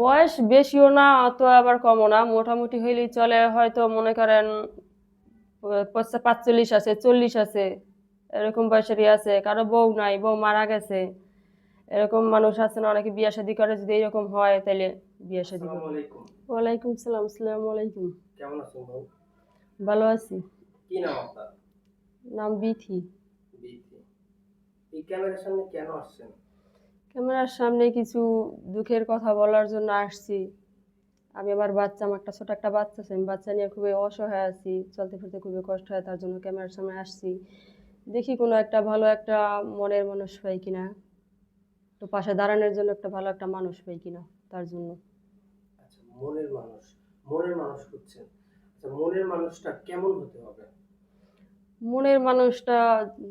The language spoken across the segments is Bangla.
বয়স বেশিও না অত আবার কমও না। মোটামুটি হইলেই চলে হয়তো মনে করেন পাঁচচল্লিশ আছে চল্লিশ আছে এরকম বয়সেরই আছে। কারও বউ নাই বউ মারা গেছে এরকম মানুষ আছে না অনেকে বিয়ে শাদী করে যদি এরকম হয় তাহলে বিয়ে শাদী করে ওয়ালাইকুম সালাম আসসালামু আলাইকুম। কেমন আছেন বউ? ভালো আছি। কি নাম আপনার? নাম বিথি। বিথি। এই ক্যামেরার সামনে কেন আসছেন? ক্যামেরার সামনে কিছু দুঃখের কথা বলার জন্য আসছি। আমি আমার বাচ্চা আমার একটা ছোট একটা বাচ্চা আছে আমি বাচ্চা নিয়ে খুবই অসহায় আছি চলতে ফিরতে খুবই কষ্ট হয় তার জন্য ক্যামেরার সামনে আসছি। দেখি কোনো একটা ভালো একটা মনের মানুষ পাই কিনা তো পাশে দাঁড়ানোর জন্য একটা ভালো একটা মানুষ পাই কিনা তার জন্য। আচ্ছা মনের মানুষ মনের মানুষ হচ্ছেন আচ্ছা মনের মানুষটা কেমন হতে হবে? মনের মানুষটা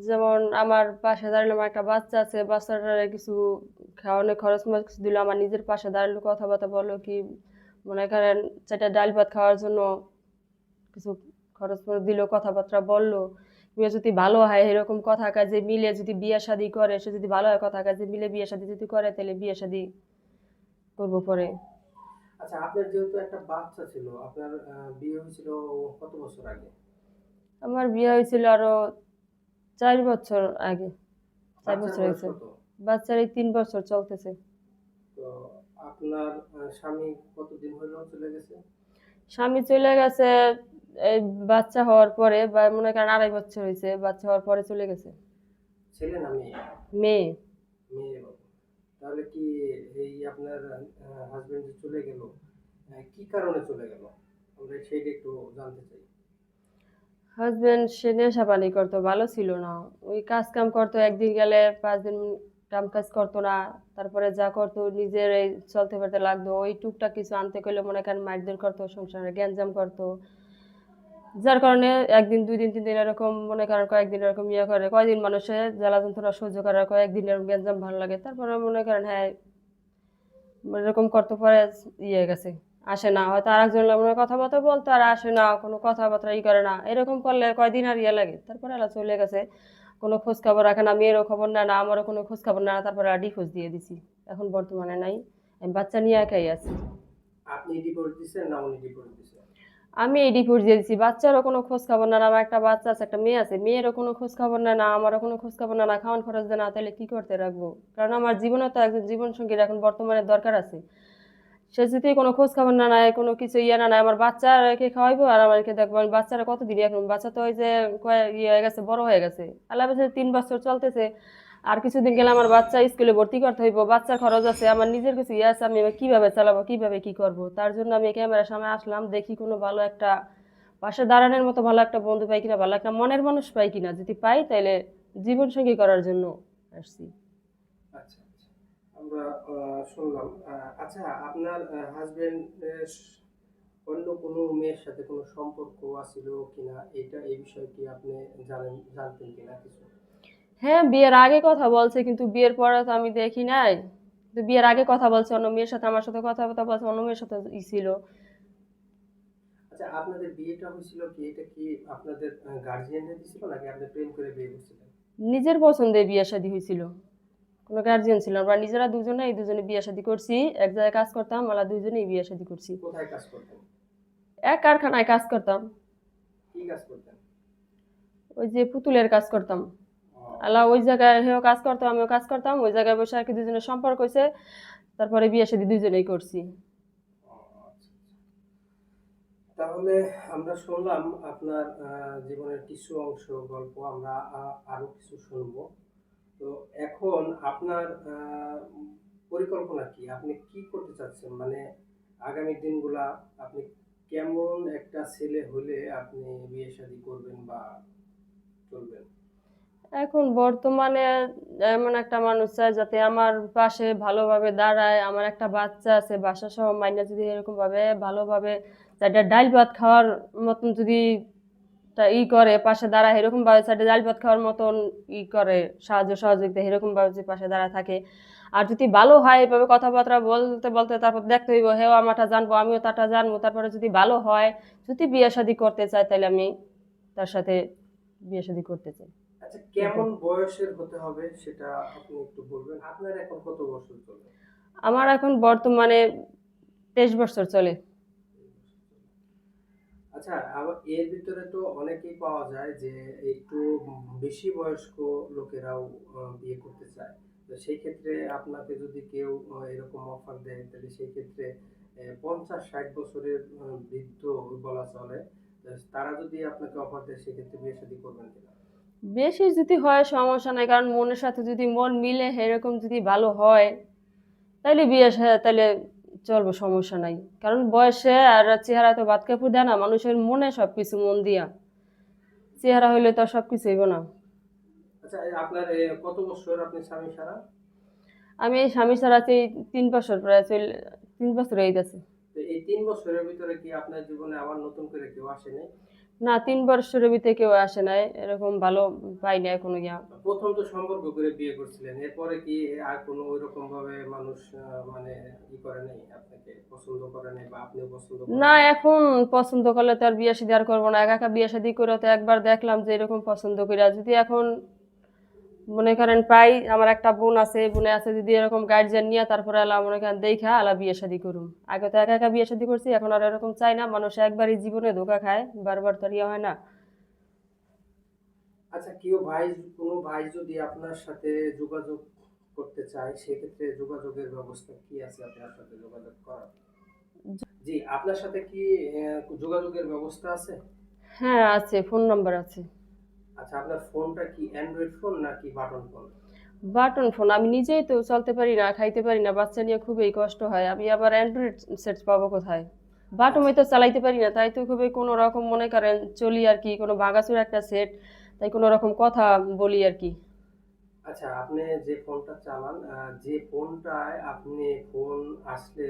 যেমন আমার পাশে দাঁড়ালে আমার একটা বাচ্চা আছে বাচ্চাটার কিছু খাওয়ানো খরচ মরচ কিছু দিল আমার নিজের পাশে দাঁড়াল কথাবার্তা বলল কি মনে করেন চারটা ডাল ভাত খাওয়ার জন্য কিছু খরচ মরচ দিল কথাবার্তা বলল। বিয়ে যদি ভালো হয় এরকম কথা কাজে মিলে যদি বিয়ে শাদি করে সে যদি ভালো হয় কথা কাজে মিলে বিয়ে শাদি যদি করে তাহলে বিয়ে শাদি করব পরে। আচ্ছা আপনার যেহেতু একটা বাচ্চা ছিল আপনার বিয়ে হয়েছিল কত বছর আগে? আমার বিয়ে হয়েছিল আরও চার বছর আগে চার বছর হয়েছে? বাচ্চার এই তিন বছর চলতেছে। তো আপনার স্বামী কতদিন হলো চলে গেছে? স্বামী চলে গেছে এই বাচ্চা হওয়ার পরে বা মনে করেন আড়াই বছর হয়েছে বাচ্চা হওয়ার পরে চলে গেছে। ছেলে না মেয়ে? মেয়ে। মেয়ে তাহলে কি এই আপনার হাজবেন্ড চলে গেল কি কারণে চলে গেল? আমরা সেইটা একটু জানতে চাই। হাজবেন্ড সে নেশা পানি করতো ভালো ছিল না। ওই কাজ কাম করতো একদিন গেলে পাঁচ দিন কাম কাজ করতো না, তারপরে যা করতো নিজের এই চলতে ফিরতে লাগতো, ওই টুকটাক কিছু আনতে করলে মনে করেন মারধর করতো, সংসারে গ্যাঞ্জাম করতো। যার কারণে একদিন দুই দিন তিন দিন এরকম মনে করেন কয়েকদিন এরকম ইয়ে করে কয়েকদিন মানুষের জ্বালা যন্ত্রণা সহ্য করার কয়েকদিন এরকম গ্যাঞ্জাম ভালো লাগে তারপরে মনে করেন হ্যাঁ এরকম করতে পরে ইয়ে গেছে, আসে না, হয়তো আর একজন মনে কথাবার্তা বলতো আর আসে না, কোনো কথাবার্তা ই করে না, এরকম করলে কয়দিন আর ইয়ে লাগে, তারপরে এলা চলে গেছে। কোনো খোঁজ খবর রাখে না মেয়েরও খবর না না আমারও কোনো খোঁজ খবর না তারপরে ডিভোর্স দিয়ে দিছি। এখন বর্তমানে নাই আমি বাচ্চা নিয়ে একাই আছি। আপনি ডিভোর্স দিছেন না উনি ডিভোর্স দিছেন? আমি এই ডিভোর্স দিয়ে দিছি বাচ্চারও কোনো খোঁজ খবর না আমার একটা বাচ্চা আছে একটা মেয়ে আছে মেয়েরও কোনো খোঁজ খবর নেয় না আমারও কোনো খোঁজ খবর নেয় না খাওয়ান খরচ দেয় না তাহলে কি করতে রাখব? কারণ আমার জীবনে তো একজন জীবন সঙ্গীর এখন বর্তমানে দরকার আছে। সে যদি কোনো খোঁজ খবর না নেয়, কোনো কিছু ইয়ে না নেয়। আমার বাচ্চাকে খাওয়াইবো আর আমাকে দেখব আমি বাচ্চারা কতদিন এখন বাচ্চা তো ওই যে ইয়ে হয়ে গেছে, বড় হয়ে গেছে। আল্লাহ তিন বছর চলতেছে। আর কিছুদিন গেলে আমার বাচ্চা স্কুলে ভর্তি করতে হইব, বাচ্চার খরচ আছে, আমার নিজের কিছু ইয়ে আছে, আমি কীভাবে চালাবো, কীভাবে কী করব? তার জন্য আমি ক্যামেরার সামনে আসলাম, দেখি কোনো ভালো একটা পাশে দাঁড়ানোর মতো ভালো একটা বন্ধু পাই কিনা, ভালো একটা মনের মানুষ পাই কিনা। যদি পাই তাহলে জীবন সঙ্গী করার জন্য আসছি। আচ্ছা। আমরা শুনলাম। আচ্ছা আপনার হাজবেন্ড অন্য কোনো মেয়ের সাথে কোনো সম্পর্ক আছিল কিনা? এটা এই বিষয়ে কি আপনি জানেন জানতেন কিনা কিছু? হ্যাঁ বিয়ের আগে কথা বলছে কিন্তু বিয়ের পরে তো আমি দেখি নাই। বিয়ের আগে কথা বলছে অন্য মেয়ের সাথে আমার সাথে কথা কথা বলছে অন্য মেয়ের সাথে ই ছিল। আচ্ছা আপনাদের বিয়েটা হয়েছিল কি? এটা কি আপনাদের গার্জিয়ানরা দিছিল নাকি আপনি প্রেম করে বিয়ে করছিলেন? নিজের পছন্দে বিয়ে শাদী হয়েছিল। কোনো গার্জিয়ান ছিল আমরা নিজেরা দুজনে এই দুজনে বিয়ে শাদী করছি। এক জায়গায় কাজ করতাম আমরা দুজনেই বিয়ে শাদী করছি। কোথায় কাজ করতেন? এক কারখানায় কাজ করতাম। কি কাজ করতেন? ওই যে পুতুলের কাজ করতাম। আল্লাহ ওই জায়গায় হেও কাজ করতাম আমিও কাজ করতাম। ওই জায়গায় বসে আর কি দুজনের সম্পর্ক হয়েছে তারপরে বিয়ে শাদী দুজনেই করছি। আচ্ছা, আচ্ছা। তাহলে আমরা শুনলাম আপনার জীবনের কিছু অংশ গল্প আমরা আরও কিছু শুনব। তো এখন আপনার পরিকল্পনা কি? আপনি কি করতে চাচ্ছেন? মানে আগামী দিনগুলা আপনি কেমন একটা ছেলে হলে আপনি বিয়ে শাদী করবেন বা চলবেন? এখন বর্তমানে এমন একটা মানুষ চায় যাতে আমার পাশে ভালোভাবে দাঁড়ায়, আমার একটা বাচ্চা আছে বাসা সহ মাইনা যদি এরকম ভাবে ভালোভাবে ডাল ভাত খাওয়ার মতন যদি তা ই করে পাশে দাঁড়ায় এরকম ভাবে ডাল ভাত খাওয়ার মতন ই করে সাহায্য সহযোগিতা এরকম ভাবে যদি পাশে দাঁড়ায় থাকে। আর যদি ভালো হয় এভাবে কথাবার্তা বলতে বলতে তারপর দেখতে হইব হেও আমারটা জানব আমিও তারটা জানব। তারপরে যদি ভালো হয় যদি বিয়ে শাদী করতে চায় তাহলে আমি তার সাথে বিয়ে শাদী করতে চাই। আচ্ছা কেমন বয়সের হতে হবে সেটা আপনি একটু বলবেন? আপনার এখন কত বছর চলে? আমার এখন বর্তমানে তেইশ বছর চলে। আচ্ছা এর ভিতরে তো অনেকেই পাওয়া যায় যে একটু বেশি বয়স্ক লোকেরাও বিয়ে করতে চায়। তো সেই ক্ষেত্রে আপনাকে যদি কেউ এরকম অফার দেয়, তাহলে সেই ক্ষেত্রে পঞ্চাশ, ষাট বছরের বৃদ্ধ বলা চলে তারা যদি আপনাকে অফার দেয় সেক্ষেত্রে বিয়ে শাদী করবেন কিনা? বেশি যদি হয়, সমস্যা নাই, কারণ মনের সাথে যদি মন মিলে, এরকম যদি ভালো হয় তাহলে বিয়ে তাহলে চলবো সমস্যা নাই। কারণ বয়সে আর চেহারা তো বাদ কাপড় দেয় না মানুষের মনে সব কিছু মন দিয়া। চেহারা হইলে তো আর সব কিছু হইব না। আচ্ছা আপনার কত বছর আপনি স্বামী সারা আমি এই স্বামী ছাড়া আছি তিন বছর প্রায় চল তিন বছর এই আছে এই তিন বছরের ভিতরে কি আপনার জীবনে আবার নতুন করে কেউ আসেনি? না তিন বছরের ভিতরে কেউ আসে নাই এরকম ভালো পাই নাই কোনো ইয়া প্রথম তো সম্পর্ক করে বিয়ে করছিলেন এরপরে কি আর কোনো ওই রকম ভাবে মানুষ মানে ই করে নাই আপনাকে পছন্দ করে নাই বা আপনিও পছন্দ না এখন পছন্দ করলে তো আর বিয়ে শাদী আর করব না একা একা বিয়ে শাদী করে তো একবার দেখলাম যে এরকম পছন্দ করি যদি এখন মনে করেন পাই আমার একটা বোন আছে বোনে আছে যদি এরকম গার্জিয়ান নিয়ে তারপরে আলা মনে করেন দেখা আলা বিয়ে শাদী করুম। আগে তো একা একা বিয়ে শাদী করছি এখন আর এরকম চাই না মানুষ একবারই জীবনে ধোকা খায় বারবার তো ইয়ে হয় না। আচ্ছা কেউ ভাই কোনো ভাই যদি আপনার সাথে যোগাযোগ করতে চায় সেক্ষেত্রে যোগাযোগের ব্যবস্থা কি আছে আপনার সাথে যোগাযোগ করার? জি আপনার সাথে কি যোগাযোগের ব্যবস্থা আছে? হ্যাঁ আছে ফোন নাম্বার আছে। আচ্ছা আপনার ফোনটা কি অ্যান্ড্রয়েড ফোন নাকি বাটন ফোন? বাটন ফোন আমি নিজেই তো চলতে পারি না খাইতে পারি না বাচ্চা নিয়ে খুবই কষ্ট হয় আমি আবার অ্যান্ড্রয়েড সেট পাবো কোথায়? বাটমে তো চালাইতে পারি না তাই তো খুবই কোনো রকম মনে করেন চলি আর কি কোনো ভাঙাচুর একটা সেট তাই কোনো রকম কথা বলি আর কি। আচ্ছা আপনি যে ফোনটা চালান যে ফোনটায় আপনি ফোন আসলে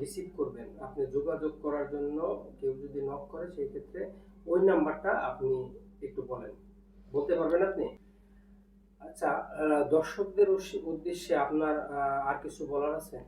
রিসিভ করবেন আপনি যোগাযোগ করার জন্য কেউ যদি নক করে সেই ক্ষেত্রে ওই নাম্বারটা আপনি একটু বলেন। বলতে পারবেন আপনি? আচ্ছা দর্শকদের উদ্দেশ্যে আপনার আর কিছু বলার আছে?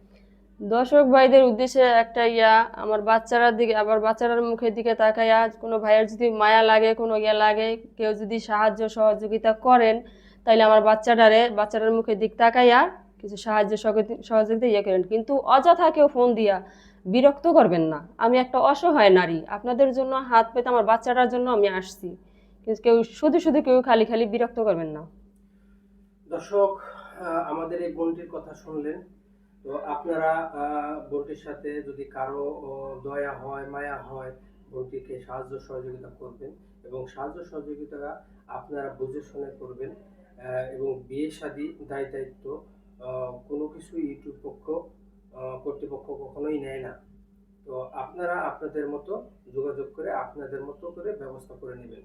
দর্শক ভাইদের উদ্দেশ্যে একটা ইয়া, আমার বাচ্চারার দিকে আবার বাচ্চারার মুখের দিকে তাকাইয়া কোনো ভাইয়ের যদি মায়া লাগে, কোনো ইয়া লাগে, কেউ যদি সাহায্য সহযোগিতা করেন, তাইলে আমার বাচ্চাটারে বাচ্চাটার মুখের দিক তাকাইয়া কিছু সাহায্য সহযোগি- সহযোগিতা ইয়ে করেন। কিন্তু অযথা কেউ ফোন দিয়া বিরক্ত করবেন না। আমি একটা অসহায় নারী। আপনাদের জন্য হাত পেতে আমার বাচ্চাটার জন্য আমি আসছি। কিন্তু কেউ শুধু শুধু কেউ খালি খালি বিরক্ত করবেন না। দর্শক আমাদের এই বোনটির কথা শুনলেন। তো আপনারা বোনটির সাথে যদি কারও দয়া হয়, মায়া হয়, বোনটিকে সাহায্য সহযোগিতা করবেন এবং সাহায্য সহযোগিতা আপনারা বুঝে শুনে করবেন এবং বিয়ে শাদী দায় দায়িত্ব কোনো কিছু ইউটিউব পক্ষ কর্তৃপক্ষ কখনোই নেয় না। তো আপনারা আপনাদের মতো যোগাযোগ করে আপনাদের মতো করে ব্যবস্থা করে নেবেন।